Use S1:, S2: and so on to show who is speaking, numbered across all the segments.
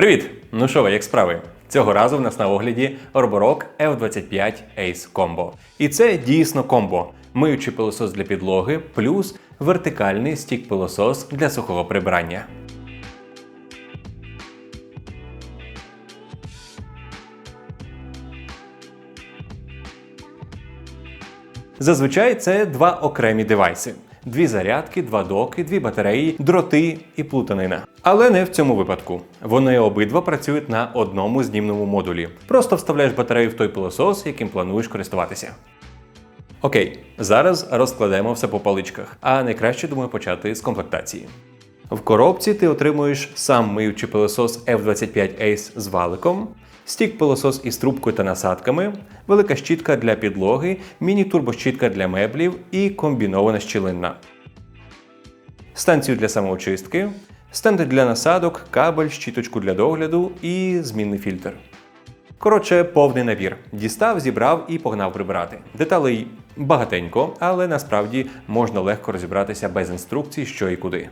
S1: Привіт! Ну що ви, як справи? Цього разу в нас на огляді Роборок F25 Ace Combo. І це дійсно комбо. Миючий пилосос для підлоги плюс вертикальний стік-пилосос для сухого прибирання. Зазвичай це два окремі девайси. Дві зарядки, два доки, дві батареї, дроти і плутанина. Але не в цьому випадку. Вони обидва працюють на одному знімному модулі. Просто вставляєш батарею в той пилосос, яким плануєш користуватися. Окей, зараз розкладемо все по паличках, а найкраще думаю почати з комплектації. В коробці ти отримуєш сам миючий пилосос F25 Ace з валиком, стік пилосос із трубкою та насадками, велика щітка для підлоги, міні-турбощітка для меблів і комбінована щілинна. Станцію для самоочистки, стенди для насадок, кабель, щіточку для догляду і змінний фільтр. Коротше, повний набір. Дістав, зібрав і погнав прибирати. Деталей багатенько, але насправді можна легко розібратися без інструкцій, що і куди.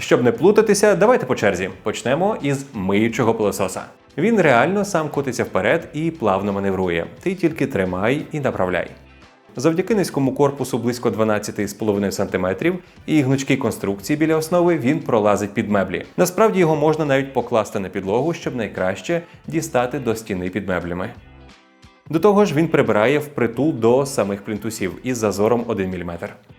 S1: Щоб не плутатися, давайте по черзі. Почнемо із миючого пилососа. Він реально сам котиться вперед і плавно маневрує. Ти тільки тримай і направляй. Завдяки низькому корпусу близько 12,5 см і гнучкій конструкції біля основи він пролазить під меблі. Насправді його можна навіть покласти на підлогу, щоб найкраще дістати до стіни під меблями. До того ж, він прибирає впритул до самих плінтусів із зазором 1 мм.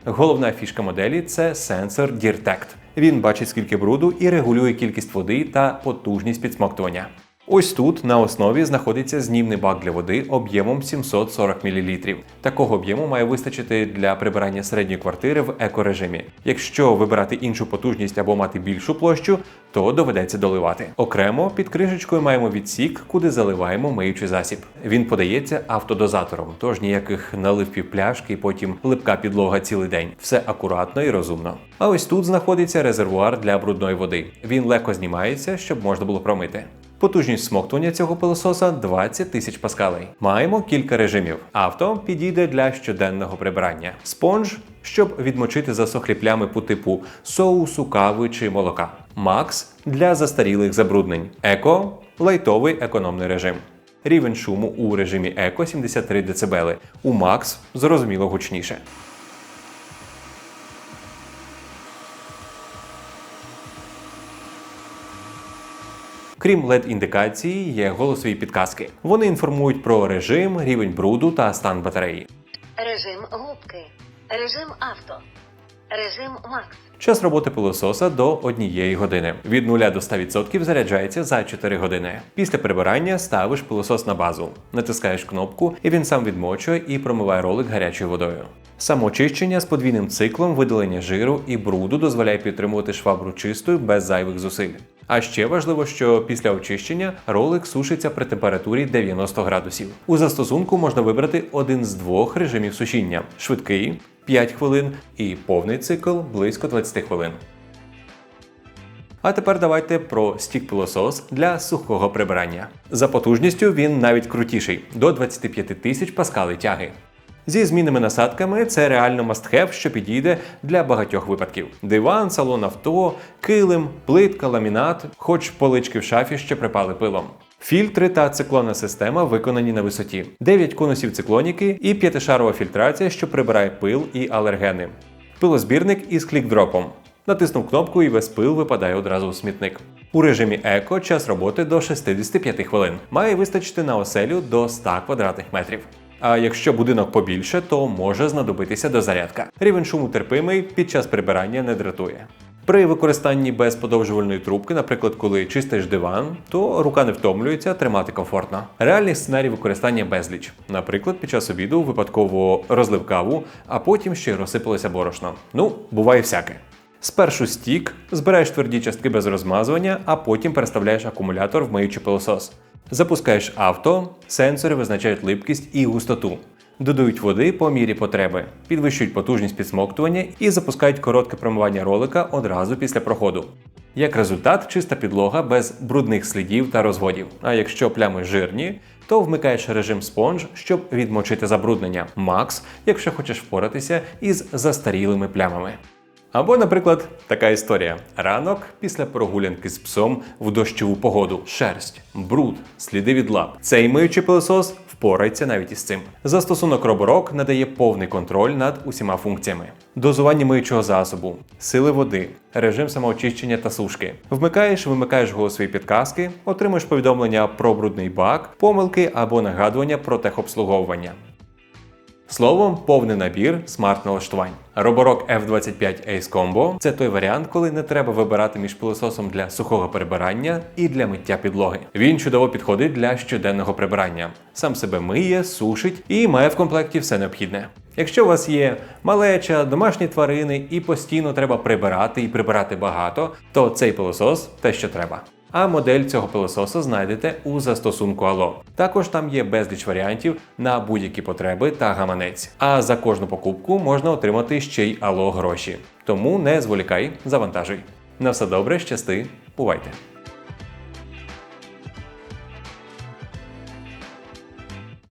S1: Головна фішка моделі це сенсор DIRTECT. Він бачить скільки бруду і регулює кількість води та потужність підсмоктування. Ось тут на основі знаходиться знімний бак для води об'ємом 740 мл. Такого об'єму має вистачити для прибирання середньої квартири в екорежимі. Якщо вибирати іншу потужність або мати більшу площу, то доведеться доливати. Окремо під кришечкою маємо відсік, куди заливаємо миючий засіб. Він подається автодозатором, тож ніяких налив півпляшки і потім липка підлога цілий день. Все акуратно і розумно. А ось тут знаходиться резервуар для брудної води. Він легко знімається, щоб можна було промити. Потужність смоктування цього пилососа 20 тисяч паскалей. Маємо кілька режимів. Авто підійде для щоденного прибирання. Спонж, щоб відмочити засохлі плями по типу соусу, кави чи молока. Макс для застарілих забруднень. Еко лайтовий економний режим. Рівень шуму у режимі Еко 73 дБ. У Макс зрозуміло гучніше. Крім led індикації, є голосові підказки. Вони інформують про режим, рівень бруду та стан батареї.
S2: Режим губки. Режим авто. Режим Макс.
S1: Час роботи пилососа до 1 години. Від 0 до 100% заряджається за 4 години. Після прибирання ставиш пилосос на базу, натискаєш кнопку, і він сам відмочує і промиває ролик гарячою водою. Самоочищення з подвійним циклом видалення жиру і бруду дозволяє підтримувати швабру чистою без зайвих зусиль. А ще важливо, що після очищення ролик сушиться при температурі 90 градусів. У застосунку можна вибрати один з двох режимів сушіння: швидкий 5 хвилин і повний цикл близько 20 хвилин. А тепер давайте про стік-пилосос для сухого прибирання. За потужністю він навіть крутіший до 25 тисяч паскалей тяги. Зі змінними насадками це реально мастхев, що підійде для багатьох випадків: диван, салон авто, килим, плитка, ламінат, хоч полички в шафі ще припали пилом. Фільтри та циклонна система виконані на висоті, 9 конусів циклоніки і п'ятишарова фільтрація, що прибирає пил і алергени. Пилозбірник із клікдропом. Натиснув кнопку і весь пил випадає одразу у смітник. У режимі еко час роботи до 65 хвилин. Має вистачити на оселю до 100 квадратних метрів. А якщо будинок побільше, то може знадобитися дозарядка. Рівень шуму терпимий під час прибирання не дратує. При використанні без подовжувальної трубки, наприклад, коли чистиш диван, то рука не втомлюється, тримати комфортно. Реальний сценарій використання безліч. Наприклад, під час обіду випадково розлив каву, а потім ще розсипалося борошно. Ну, буває всяке. Спершу стік, збираєш тверді частки без розмазування, а потім переставляєш акумулятор в миючий пилосос. Запускаєш авто, сенсори визначають липкість і густоту. Додають води по мірі потреби, підвищують потужність підсмоктування і запускають коротке промивання ролика одразу після проходу. Як результат, чиста підлога без брудних слідів та розводів. А якщо плями жирні, то вмикаєш режим спонж, щоб відмочити забруднення. Макс, якщо хочеш впоратися із застарілими плямами. Або, наприклад, така історія: ранок після прогулянки з псом в дощову погоду, шерсть, бруд, сліди від лап. Цей миючий пилосос впорається навіть із цим. Застосунок Роборок надає повний контроль над усіма функціями: дозування миючого засобу, сили води, режим самоочищення та сушки. Вмикаєш, вимикаєш голосові підказки, отримуєш повідомлення про брудний бак, помилки або нагадування про техобслуговування. Словом, повний набір смарт-налаштувань. Роборок F25 Ace Combo – це той варіант, коли не треба вибирати між пилососом для сухого прибирання і для миття підлоги. Він чудово підходить для щоденного прибирання. Сам себе миє, сушить і має в комплекті все необхідне. Якщо у вас є малеча, домашні тварини і постійно треба прибирати і прибирати багато, то цей пилосос те, що треба. А модель цього пилососа знайдете у застосунку Allo. Також там є безліч варіантів на будь-які потреби та гаманець. А за кожну покупку можна отримати ще й Allo гроші. Тому не зволікай, завантажуй. На все добре, щасти, бувайте!